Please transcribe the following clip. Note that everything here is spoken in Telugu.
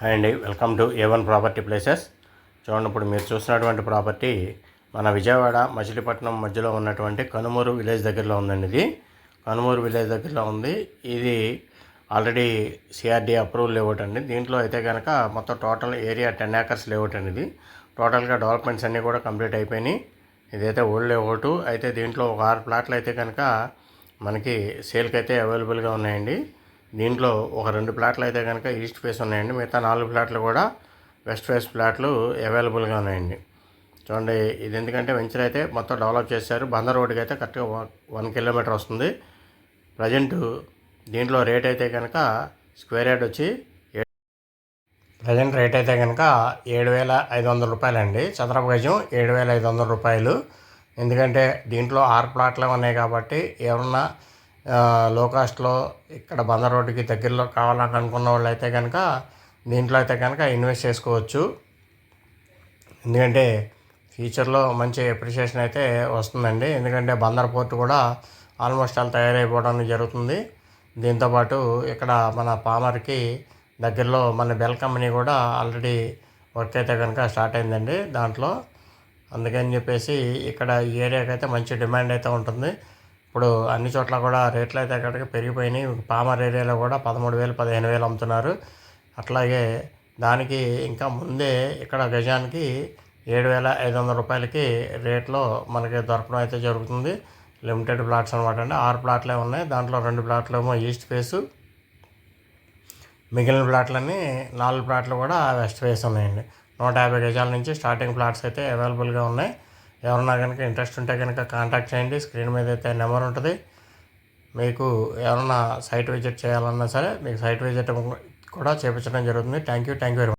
హాయ్ అండి. Welcome to A one property places. చూడండి ఇప్పుడు మీరు చూసినటువంటి ప్రాపర్టీ మన విజయవాడ మచిలీపట్నం మధ్యలో ఉన్నటువంటి కనుమూరు విలేజ్ దగ్గరలో ఉందండి ఇది. కనుమూరు విలేజ్ దగ్గరలో ఉంది. ఇది ఆల్రెడీ సిఆర్డీ అప్రూవల్ లేఅవుట్ అండి దీంట్లో అయితే కనుక మొత్తం total area ten acres layout అండి ఇది. టోటల్గా డెవలప్మెంట్స్ అన్నీ కూడా కంప్లీట్ అయిపోయినాయి. ఇదైతే ఓల్డ్ లేఅవుట్ అయితే దీంట్లో ఒక ఆరు ప్లాట్లు అయితే కనుక మనకి సేల్కి అయితే అవైలబుల్గా ఉన్నాయండి. దీంట్లో ఒక రెండు ప్లాట్లు అయితే కనుక ఈస్ట్ ఫేస్ ఉన్నాయండి. మిగతా నాలుగు ప్లాట్లు కూడా వెస్ట్ ఫేస్ ప్లాట్లు అవైలబుల్గా ఉన్నాయండి. చూడండి ఇది ఎందుకంటే వెంచర్ అయితే మొత్తం డెవలప్ చేశారు. బందర్ రోడ్కి అయితే కరెక్ట్గా వన్ కిలోమీటర్ వస్తుంది. ప్రజెంట్ దీంట్లో రేట్ అయితే కనుక స్క్వేర్ యార్డ్ వచ్చి ప్రజెంట్ రేట్ అయితే కనుక ఏడు వేల ఐదు వందల రూపాయలండి. చదరపు గజం ఏడు వేల ఐదు వందల రూపాయలు. ఎందుకంటే దీంట్లో ఆరు ప్లాట్లు ఉన్నాయి కాబట్టి ఎవరన్నా లో కాస్ట్లో ఇక్కడ బందర్ రోడ్డుకి దగ్గరలో కావాలని అనుకున్న వాళ్ళు అయితే కనుక దీంట్లో అయితే కనుక ఇన్వెస్ట్ చేసుకోవచ్చు. ఎందుకంటే ఫ్యూచర్లో మంచి ఎప్రిషియేషన్ అయితే వస్తుందండి. ఎందుకంటే బందర్ పోర్ట్ కూడా ఆల్మోస్ట్ ఆల్ తయారైపోవడం జరుగుతుంది. దీంతోపాటు ఇక్కడ మన పామర్కి దగ్గరలో మన బెల్ కంపెనీ కూడా ఆల్రెడీ వర్క్ అయితే కనుక స్టార్ట్ అయిందండి దాంట్లో. అందుకని చెప్పేసి ఇక్కడ ఈ ఏరియాకి అయితే మంచి డిమాండ్ అయితే ఉంటుంది. ఇప్పుడు అన్ని చోట్ల కూడా రేట్లు అయితే అక్కడికి పెరిగిపోయినాయి. పామర్ ఏరియాలో కూడా పదమూడు వేలు పదిహేను వేలు అమ్ముతున్నారు. అట్లాగే దానికి ఇంకా ముందే ఇక్కడ గజానికి ఏడు వేల ఐదు వందల రూపాయలకి రేట్లో మనకి దొరకడం అయితే జరుగుతుంది. లిమిటెడ్ ప్లాట్స్ అనమాట అండి. ఆరు ప్లాట్లే ఉన్నాయి. దాంట్లో రెండు ప్లాట్లు ఏమో ఈస్ట్ ఫేసు. మిగిలిన ప్లాట్లన్నీ నాలుగు ప్లాట్లు కూడా వెస్ట్ ఫేస్ ఉన్నాయండి. నూట యాభై గజాల నుంచి స్టార్టింగ్ ప్లాట్స్ అయితే అవైలబుల్గా ఉన్నాయి. ఎవరన్నా కనుక ఇంట్రెస్ట్ ఉంటే కనుక కాంటాక్ట్ చేయండి. స్క్రీన్ మీద అయితే నెంబర్ ఉంటుంది. మీకు ఎవరన్నా సైట్ విజిట్ చేయాలన్నా సరే మీకు సైట్ విజిట్ కూడా చేపించడం జరుగుతుంది. Thank you thank you very much